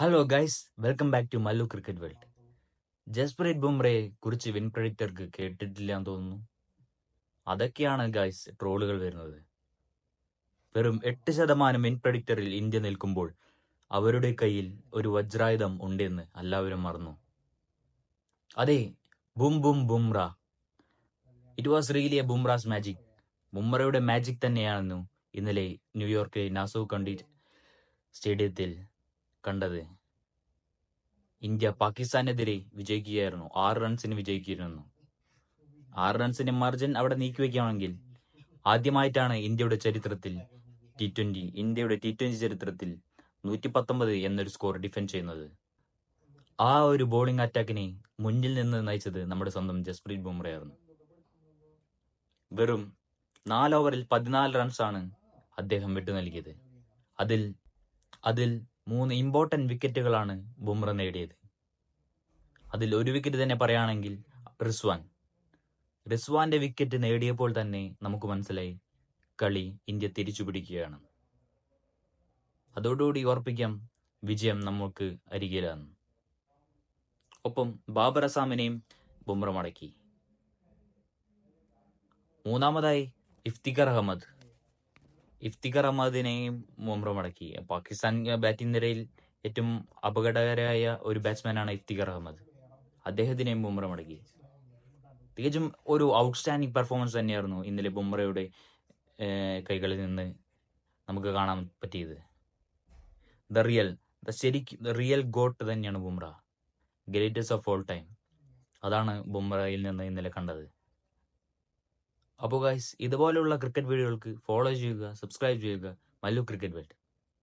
Hello guys welcome back to Mallu cricket world Jasprit ബുംറയെ കുറിച്ച് win പ്രഡിക്ടർക്ക് കേട്ടിട്ടില്ല എന്ന് തോന്നുന്നു. അതൊക്കെയാണ് ഗൈസ് ട്രോളുകൾ വരുന്നത്. വെറും എട്ട് ശതമാനം വിൻ പ്രഡിക്ടറിൽ ഇന്ത്യ നിൽക്കുമ്പോൾ അവരുടെ കയ്യിൽ ഒരു വജ്രായുധം ഉണ്ടെന്ന് എല്ലാവരും മറന്നു. അതെ Bum Bum Bumrah. It was really a Bumrah's magic ബുംറയുടെ magic തന്നെയാണെന്നു ഇന്നലെ ന്യൂയോർക്കിലെ നാസോ കണ്ടി സ്റ്റേഡിയത്തിൽ കണ്ടത്. ഇന്ത്യ പാകിസ്ഥാനെതിരെ വിജയിക്കുകയായിരുന്നു. ആറ് റൺസിന് വിജയിക്കുകയായിരുന്നു. ആറ് റൺസിന്റെ മാർജിൻ അവിടെ നീക്കിവെക്കുകയാണെങ്കിൽ ആദ്യമായിട്ടാണ് ഇന്ത്യയുടെ ചരിത്രത്തിൽ ടി ട്വന്റി ഇന്ത്യയുടെ ടി ട്വന്റി ചരിത്രത്തിൽ നൂറ്റി പത്തൊമ്പത് എന്നൊരു സ്കോർ ഡിഫെൻഡ് ചെയ്യുന്നത്. ആ ഒരു ബോളിംഗ് അറ്റാക്കിനെ മുന്നിൽ നിന്ന് നയിച്ചത് നമ്മുടെ സ്വന്തം ജസ്പ്രീത് ബുംറയായിരുന്നു വെറും നാല് ഓവറിൽ പതിനാല് റൺസാണ് അദ്ദേഹം വിട്ടു നൽകിയത്. അതിൽ അതിൽ മൂന്ന് ഇമ്പോർട്ടന്റ് വിക്കറ്റുകളാണ് ബുംറ നേടിയത്. അതിൽ ഒരു വിക്കറ്റ് തന്നെ പറയുകയാണെങ്കിൽ റിസ്വാൻ. റിസ്വാന്റെ വിക്കറ്റ് നേടിയപ്പോൾ തന്നെ നമുക്ക് മനസ്സിലായി കളി ഇന്ത്യ തിരിച്ചു പിടിക്കുകയാണ്. അതോടുകൂടി ഓർപ്പിക്കാം വിജയം നമുക്ക് അരികിലാണ്. ഒപ്പം ബാബർ അസാമിനെയും ബുംറ മടക്കി. മൂന്നാമതായി ഇഫ്തിഖർ അഹമ്മദ്. ഇഫ്തിഖർ അഹമ്മദിനെയും ബുംറ മടക്കി. പാകിസ്ഥാൻ ബാറ്റിംഗ് നിരയിൽ ഏറ്റവും അപകടകരമായ ഒരു ബാറ്റ്സ്മാനാണ് ഇഫ്തിഖർ അഹമ്മദ്. അദ്ദേഹത്തിനെയും ബുംറ മടക്കി. തികച്ചും ഒരു ഔട്ട്സ്റ്റാൻഡിംഗ് പെർഫോമൻസ് തന്നെയായിരുന്നു ഇന്നലെ ബുംറയുടെ കൈകളിൽ നിന്ന് നമുക്ക് കാണാൻ പറ്റിയത്. ദ റിയൽ ദ ശരിക്കും റിയൽ ഗോട്ട് തന്നെയാണ് Bumrah greatest of all time അതാണ് ബുംറയിൽ നിന്ന് ഇന്നലെ കണ്ടത്. അപ്പോൾ ഗൈസ് ഇതുപോലെയുള്ള ക്രിക്കറ്റ് വീഡിയോകൾക്ക് ഫോളോ ചെയ്യുക സബ്സ്ക്രൈബ് ചെയ്യുക. Mallu cricket world